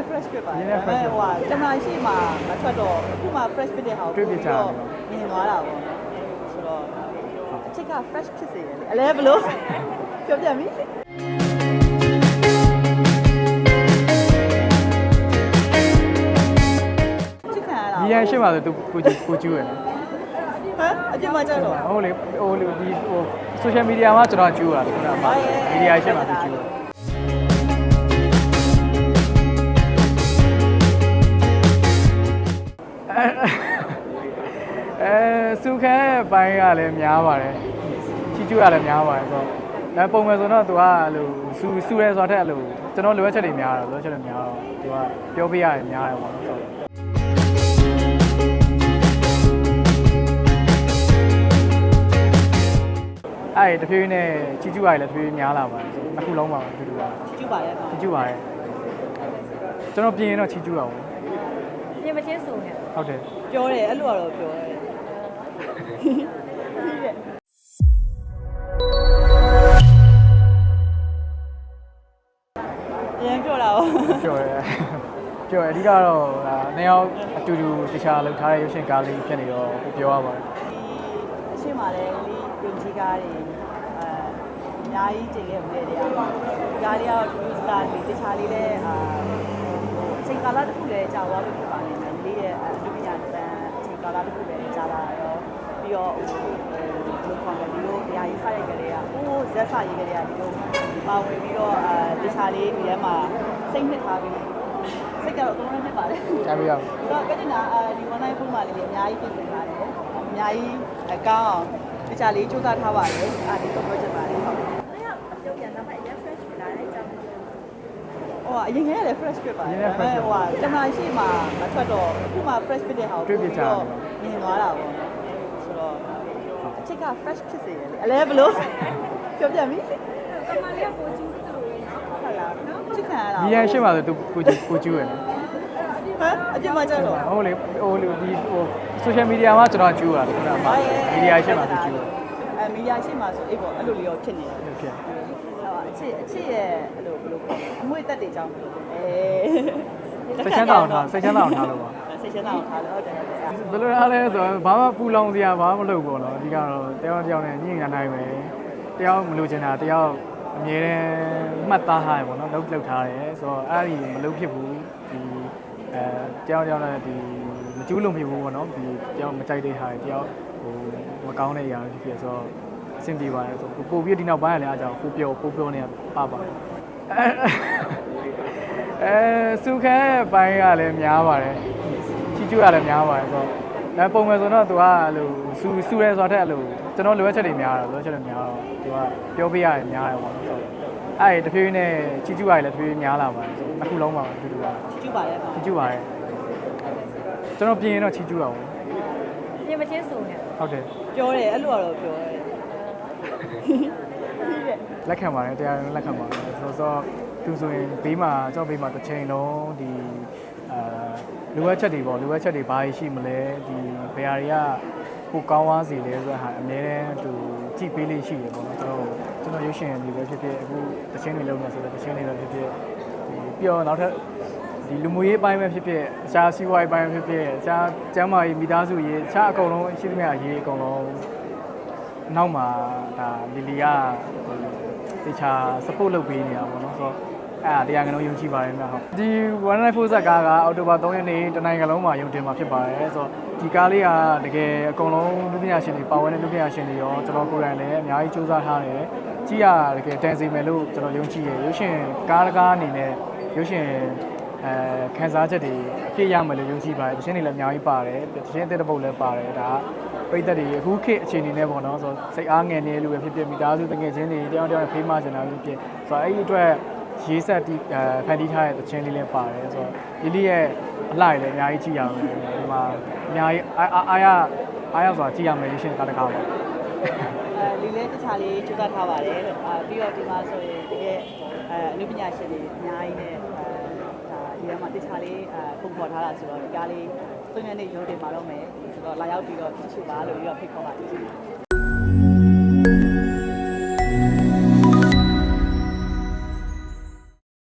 လည်း fresh ဖြစ်ပါတယ်။ဒါပေမဲ့ဟိုကကင်မရာရှေ့မှာမထွက်တော့အခုမှ fresh ဖြစ်တဲ့ဟာကိုတွေ့ပြချင်တော့မြင်သွားတာပေါ့။ဆိုတော့အချစ်က fresh ဖြစ်စေတယ်လေ။အလဲဘလို့ပြောပြမိ။ချစ်ခံရတာ။ဒီရန်ရှေ့မှာဆိုသူကိုကျူကိုကျူရယ်။ဟမ်အပြစ်မှကြတော့ဟုတ်လေဟိုဒီဟို social media မှာကျွန်တော်ကျူရတာခုနကမီဒီယာရှေ့မှာသူကျူရတာ အဲစုခန်းရဲ့ဘိုင်းကလည်းများပါတယ်ချီကျူရလည်းများပါတယ်ဆိုတော့အဲပုံမှန်ဆိုတော့သူကအဲ့လိုစူစူရဲဆိုတော့အဲ့လိုကျွန်တော်လိုအပ်ချက်တွေများတယ်လိုအပ်ချက်တွေများတော့သူကပြောပြရတယ်များတယ်ပေါ့နော်ဆိုတော့အဲ့ဒီတဖြည်းဖြည်းနဲ့ချီကျူရတယ်လည်းတဖြည်းဖြည်းများလာပါတယ်ဆိုနှစ်ခုလုံးပါပဲတူတူပါချစ်ပါရဲ့ချီကျူပါတယ်ကျွန်တော်ပြင်ရင်တော့ချီကျူရအောင် ပြင်မချင်းစုံနေဟုတ်တယ်ပြောတယ်အဲ့လိုကတော့ပြောတယ်အရင်ပြောတာပေါ့ပြောရဲပြောရဲအဓိကတော့ဒါနှစ်ယောက်အတူတူတခြားလောက်ထားတဲ့ရုပ်ရှင်ကားလေးဖြစ်နေတော့ပြောရပါတယ်ဒီအရှိမလဲဒီယုံကြည်ကားတွေအဲအများကြီးတင်ခဲ့မှုတွေတရားကားလေးကတော့ဒီစတာလေးတခြားလေးလည်းအာအ ချိန်ကာလတစ်ခုလည်းကြာသွားပြီဖြစ်ပါလိမ့်မယ်လေးရဲ့အလူပညာတန်အချိန်ကာလတစ်ခုလည်းကြာလာတော့ပြီးတော့ဟိုဒီခေါ်တယ်ဒီလိုအရာကြီးစရိုက်ကလေးကဟိုးဇက်စရေးကလေးကဒီလိုပါဝင်ပြီးတော့အဲတခြားလေးဒီထဲမှာစိတ်နှစ်ထားပြီးစိတ်ကတော့အကုန်လုံးနှစ်ပါတယ်ကြားပြီးတော့ဆိုတော့ကတင်တာအဲဒီ online ဖုန်းမှာလေးအများကြီးပြင်ဆင်ထားတယ်။အများကြီးအကောင်းအောင်တခြားလေးစူးစမ်းထားပါတယ်။အဲဒီတော့ပြောချင်ပါတယ်ဟုတ်။အဲ့ရအပြုတ်ပြန်တော့မှအရင် fresh ဖြစ်လာတဲ့အကြောင်း ။ ဟိုကအရင်ကလည်း fresh ဖြစ်ပါတယ်။ဟိုကတမန်ရှိမှမထွက်တော့အခုမှ fresh ဖြစ်တဲ့ဟာကိုမြင်သွားတာပေါ့နော်။ဆိုတော့အချစ်က fresh ဖြစ်စေတယ်လေ။အလဲဘလို့ပြောပြမိ။ကမလေးကပိုကျူးတူလို့နော်ဟုတ်လား။ချစ်ခံရတာဒီရန်ရှင်းပါဆိုသူကိုကျူကိုကျူရယ်ဟမ်အပြစ်မှကြတော့ဟုတ်လေဟိုလေဒီဟို social media မှာကျွန်တော်ကျူရတာခုနကမှမီဒီယာရှင်းပါသူကျူရယ်အဲ မီဒီယာရှိမှဆိုအေးပေါ့အဲ့လိုလေးရောဖြစ်နေတယ်ဟုတ်ကဲ့ဟိုအချစ်အချစ်ရဲ့အဲ့လိုဘယ်လိုခေါ်လဲအမွေတက်တွေကြောင်းအဲစိတ်ချမ်းသာအောင်ထားစိတ်ချမ်းသာအောင်ထားလို့ပါစိတ်ချမ်းသာအောင်ထားလို့ဟုတ်တယ်ဟုတ်တယ်ဘယ်လိုအားလဲဆိုတော့ဘာမှပူလောင်စရာဘာမှမလုပ်ဘူးပေါ့နော်အဓိကတော့တယောက်တစ်ယောက်နဲ့ညှိနှိုင်းနိုင်မယ်တယောက်မလို့ချင်တာတယောက်အမြဲတမ်းမှတ်သားထားရပေါ့နော်လုပ်လုပ်ထားတယ်ဆိုတော့အဲ့ဒီမလုပ်ဖြစ်ဘူးဒီအဲတယောက်တစ်ယောက်နဲ့ဒီမကျူးလို့မဖြစ်ဘူးပေါ့နော်ဒီတယောက်မကြိုက်တဲ့ဟာတယောက် ဟိုမကောင်းတဲ့အရာတွေဖြစ်ဖြစ်ဆိုတော့အဆင်ပြေပါတယ်ဆိုပို့ပြီးဒီနောက်ပိုင်းကလည်းအားကြောင့်ပို့ပြောပို့ပြောနေပါပါတယ်အဲစုခန်းရဲ့ဘိုင်းကလည်းများပါတယ်ချီကျူရလည်းများပါတယ်ဆိုတော့အဲပုံမှန်ဆိုတော့သူကအဲ့လိုစူစူရဲဆိုတော့အဲ့လိုကျွန်တော်လိုအပ်ချက်တွေများတယ်လိုအပ်ချက်တွေများတော့သူကပြောပြရတယ်များတယ်ပေါ့နော်ဆိုတော့အဲ့ဒီတဖြည်းဖြည်းနဲ့ချီကျူရလည်းတဖြည်းဖြည်းများလာပါတယ်ဆိုတော့နှစ်ခုလုံးပါပဲတူတူပါကျူပါရဲ့ချီကျူပါတယ်ကျွန်တော်ပြင်ရင်တော့ချီကျူရအောင်။ ပြင်မချင်းစုံနေဟုတ်တယ်ပြောတယ်အဲ့လိုကတော့ပြောတယ်လက်ခံပါတယ်တရားရင်လက်ခံပါတယ်ဆိုတော့သူဆိုရင်ဘေးမှာကြောက်ဘေးမှာတစ်ချိန်လုံးဒီအာလိုအပ်ချက်တွေပေါ့လိုအပ်ချက်တွေဘာရှိမလဲဒီဘယ်ဟာတွေကကိုကောင်းသွားစီလဲဆိုတော့ဟာအများတန်းသူကြည့်ပေးလေးရှိတယ်ပေါ့နော်ကျွန်တော်ကျွန်တော်ရုပ်ရှင်တွေပဲဖြစ်ဖြစ်အခုတစ်ချင်းတွေလုံးနေဆိုတော့တစ်ချင်းတွေပဲဖြစ်ဖြစ်ဒီပြီးတော့နောက်ထပ် ဒီလူမှုရေးအပိုင်းပဲဖြစ်ဖြစ်အခြားစီးပွားရေးအပိုင်းပဲဖြစ်ဖြစ်အခြားကျန်းမာရေးမိသားစုရေးအခြားအကုန်လုံးရှိသမျှရေးအကုန်လုံးနောက်မှာဒါလီလီကဟိုတခြား support လုပ်ပေးနေတာပေါ့နော်ဆိုတော့အဲ့ဒါတရားငလုံးယုံကြည်ပါတယ်များဟုတ်ဒီ194ဇက်ကားကအော်တိုဘာ3ရက်နေ့တနိုင်ငံလုံးမှာယုံတင်မှာဖြစ်ပါတယ်ဆိုတော့ဒီကားလေးကတကယ်အကုန်လုံးလူပညာရှင်တွေပါဝင်တဲ့လူပညာရှင်တွေရောကျွန်တော်ကိုယ်တိုင်လည်းအများကြီးစူးစမ်းထားတယ်ကြည့်ရတကယ်တန်စီမယ်လို့ကျွန်တော်ယုံကြည်ရရုပ်ရှင်ကားတကားအနေနဲ့ရုပ်ရှင် အဲခန်းစားချက်တွေအပြည့်ရမယ်လို့ယုံကြည်ပါတယ်တခြင်းတွေလည်းအများကြီးပါတယ်တခြင်းအသက်တစ်ပုတ်လည်းပါတယ်ဒါကပြည်သက်တွေအခုခေတ်အခြေအနေနဲ့ပေါ့နော်ဆိုတော့စိတ်အားငယ်နေလို့ပဲဖြစ်ဖြစ်မိသားစုတငယ်ချင်းတွေတယောက်တယောက်နဲ့ဖေးမချင်တာဖြစ်ဖြစ်ဆိုတော့အဲ့ဒီအတွက်ရေးဆက်တီးအဲဖန်တီးထားတဲ့တခြင်းလေးလည်းပါတယ်ဆိုတော့လီလီရဲ့အလှရလည်းအများကြီးကြည့်ရမယ်ဒီမှာအများကြီးအားအားအားရအားရဆိုတာကြည့်ရမယ်လို့ရှင်းကားတကားပါအဲလီလဲတခြားလေးစူးစမ်းထားပါတယ်လို့အာပြီးတော့ဒီမှာဆိုရင်တကယ်အဲအနုပညာရှင်တွေအများကြီးနဲ့အဲ ဒါဒီထဲမှာတခြားလေးအဲပုံဖော်ထားတာဆိုတော့ဒီကားလေးသုံးရက်နေ့ရုံးတင်มาတော့မယ်ဆိုတော့လာရောက်ပြီးတော့ကြည့်ရှုပါလို့ပြီးတော့ဖိတ်ခေါ်ပါတယ်